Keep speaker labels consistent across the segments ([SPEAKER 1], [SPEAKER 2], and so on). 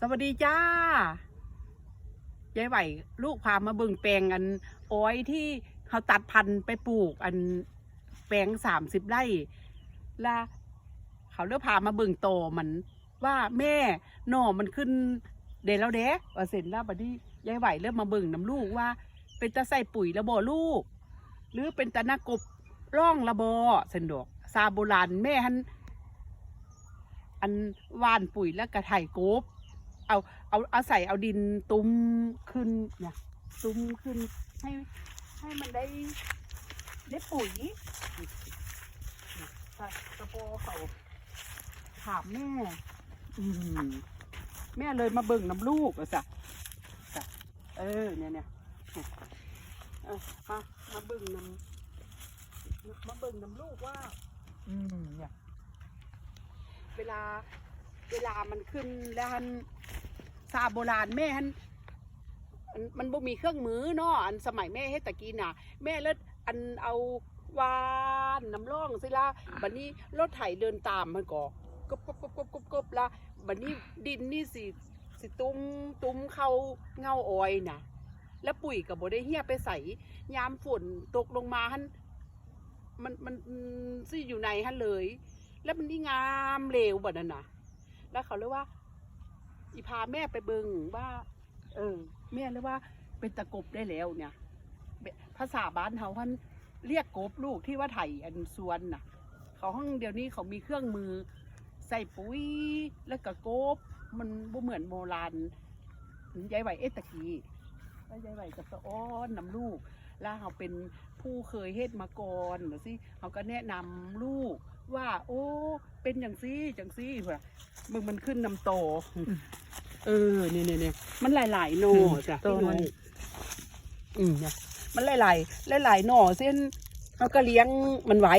[SPEAKER 1] สวัสดีจ้ายายไหวลูกพามาเบิ่งแปลงอันอ้อยที่เขาตัดพันธุ์ไปปลูก อันแปลงสามสิบไร่และเขาเลือกพามาเบิ่งโตมันว่าแม่หน่อมันขึ้นเดแล้วเด้ว่าเสร็จแล้วบัดนี้ยายไหวเริ่มมาเบิ่งน้ำลูกว่า เป็นตาใส่ปุ๋ยระบอลูก หรือเป็นตานากบร่องระบอเส้นดอกซาโบราณแม่หันอันว่านปุ๋ยแล้วกระไถกบ เอาเอาเอาใส่เอาดินตุ้มขึ้นเนี่ยตุ้มขึ้นให้ให้มันได้ได้ปุ๋ยเนี่ยกระโปรงเขาถามแม่ อืมแม่เลยมาเบิ่งน้ำลูกอะจ้ะจ้ะเออเนี่ยเนี่ยเออมามาเบิ่งน้ำมาเบิ่งน้ำลูกว่า อืมเนี่ย เวลา เวลามันขึ้นแล้วฮันซาโบราณแม่ฮันอันมันบ่มีเครื่องมือเนาะอันสมัยแม่เฮ็ดตะกี้น่ะ แม่เลิศอันเอาวานน้ำร่องสิละบัดนี้รถไถเดินตามมันก็กบกบกบกบกบกบละบัดนี้ดินนี่สิสิตุ้มตุ้มเข้าเงาออยน่ะ แล้วปุ๋ยกับบ่ได้เฮียไปใส่ยามฝนตกลงมาฮันมันมันสิอยู่ในฮันเลย แล้วมันนี่งามเลวแบบนั้นนะ แล้วเขาเรียกว่า อีพาแม่ไปเบิงว่า เออ แม่เรียกว่า เป็นตะกบได้แล้วเนี่ย ภาษาบ้านเขาท่านเรียกกบลูกที่ว่าไถอันสวนน่ะ เขาห้องเดี๋ยวนี้เขามีเครื่องมือ ใส่ปุ๋ยแล้วก็กบ มันบ่เหมือนโบราณยายไหวเอตะกี้แล้วยายไหวก็สะอ้อนนำลูก แล้วเขาเป็นผู้เคยเฮ็ดมาก่อนหรือสิเขาก็แนะนำลูก ว่า โอ้ เป็นอย่างซี่จังซี่เพื่อมึงมันขึ้นนำโต เออเนี่ยเนี่ยเนี่ยมันหลายๆหน่อจ้ะ
[SPEAKER 2] โต
[SPEAKER 1] พี่น้
[SPEAKER 2] มั
[SPEAKER 1] อนงอืมเนี่ยมันหลายๆหลายๆหน่อเส้นเขาก็เลี้ยงมันไว้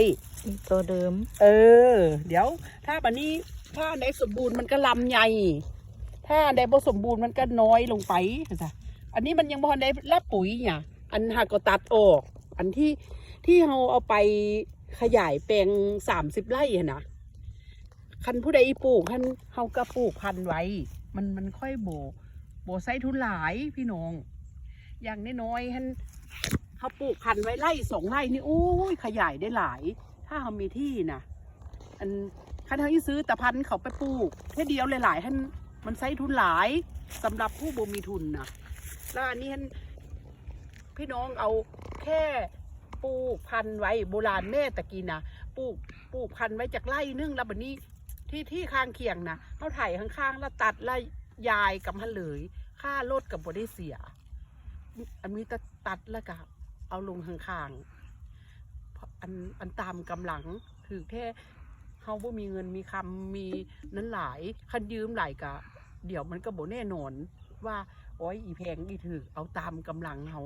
[SPEAKER 2] ตัวเดิม
[SPEAKER 1] เออ เดี๋ยว ถ้าบันนี้ถ้าในสมบูรณ์มันก็ลำใหญ่ ถ้าในบ่สมบูรณ์มันก็น้อยลงไปจ้ะอันนี้มันยังบ่ทันได้รับปุ๋ยเนี่ย อันหากก็ตัดออก อันที่ที่เราเอาไป ขยายแปลงสามสิบไร่อะนะคันผู้ใดปลูกคันเขาก็ปลูกพันไว้ มันมันค่อยโบโบใส่ทุนหลายพี่น้อง อย่างน้อยๆท่านเขาปลูกพันไว้ไร่สองไร่นี่โอ้ยขยายได้หลาย ถ้าเขามีที่นะอันคันเขาที่ซื้อแต่พันเขาไปปลูกแค่เดียวหลายๆท่านมันใช้ทุนหลายสำหรับผู้บ่มีทุนนะแล้วอันนี้ท่านพี่น้องเอาแค่ ปลูกพันธุ์ไว้โบราณแม่ตะกี้นะปลูกปลูกพันธุ์ไว้จากไร่นึงแล้วบัดนี้ที่ที่ข้างเคียงนะเขาไถข้างๆแล้วตัดแล้วยายกับมันเลยค่ารถกับบได้เสีย อันนี้ตัดตัดแล้วก็เอาลงข้างๆอันอันตามกำลังถือแค่เขาบ่มีเงินมีคำมีนั้นหลายคันยืมหลายกะ เดี๋ยวมันก็บ่แน่นอนว่าโอ้ยอีแพงอีถือเอาตามกำลังเขา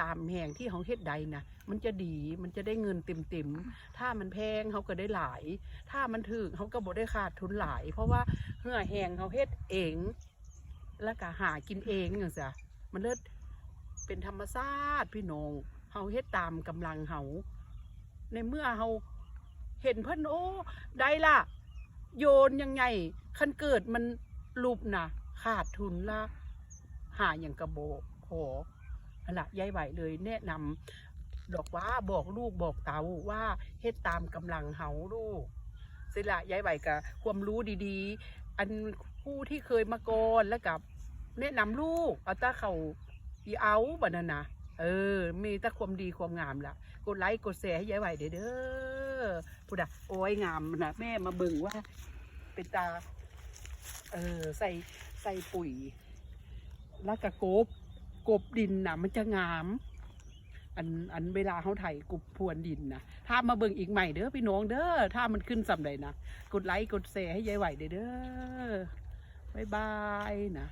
[SPEAKER 1] ตามแห่งที่เขาเฮ็ดใดนะมันจะดีมันจะได้เงินเต็มๆถ้ามันแพงเขาก็ได้หลาย ถ้ามันถึกเขาก็บ่ได้ขาดทุนหลาย เพราะว่าเหื่อแห่งเขาเฮ็ดเอง แล้วก็หากินเองอย่างเสียมันเลิศเป็นธรรมชาติพี่น้องเฮาเฮ็ดตามกำลังเฮาในเมื่อเฮาเห็นเพิ่นโอ้ได้ละโยนยังไงคันเกิดมันรูปนะขาดทุนละหาอย่างกระโบพอนั่ นละยายไหวเลยแนะนำดอกว่าบอกลูกบอกเตาว่าเฮ็ดตามกำลังเฮาลูกสิละยายไหวกับความรู้ดีๆ อันผู้ที่เคยมาก่อนแล้วกับแนะนำลูกเอาแตาเขาอีเอาบันนะเออ มีแต่ความดีความงามละกดไลค์กดแชร์ให้ยายไหวเด้อเด้อพูดอะโอ้ยงามนะแม่มาเบิ่งว่า เป็นตา เออ ใส่ใส่ปุ๋ยแล้วก็กบ กบดินนะมันจะงาม อันอันเวลาเขาไถกบพวนดินนะถ้ามาเบิ่งอีกใหม่เด้อพี่น้องเด้อถ้ามันขึ้นสำไรนะกดไลค์กดแชร์ให้ยายไหวเด้อเด้อบ๊ายบายนะ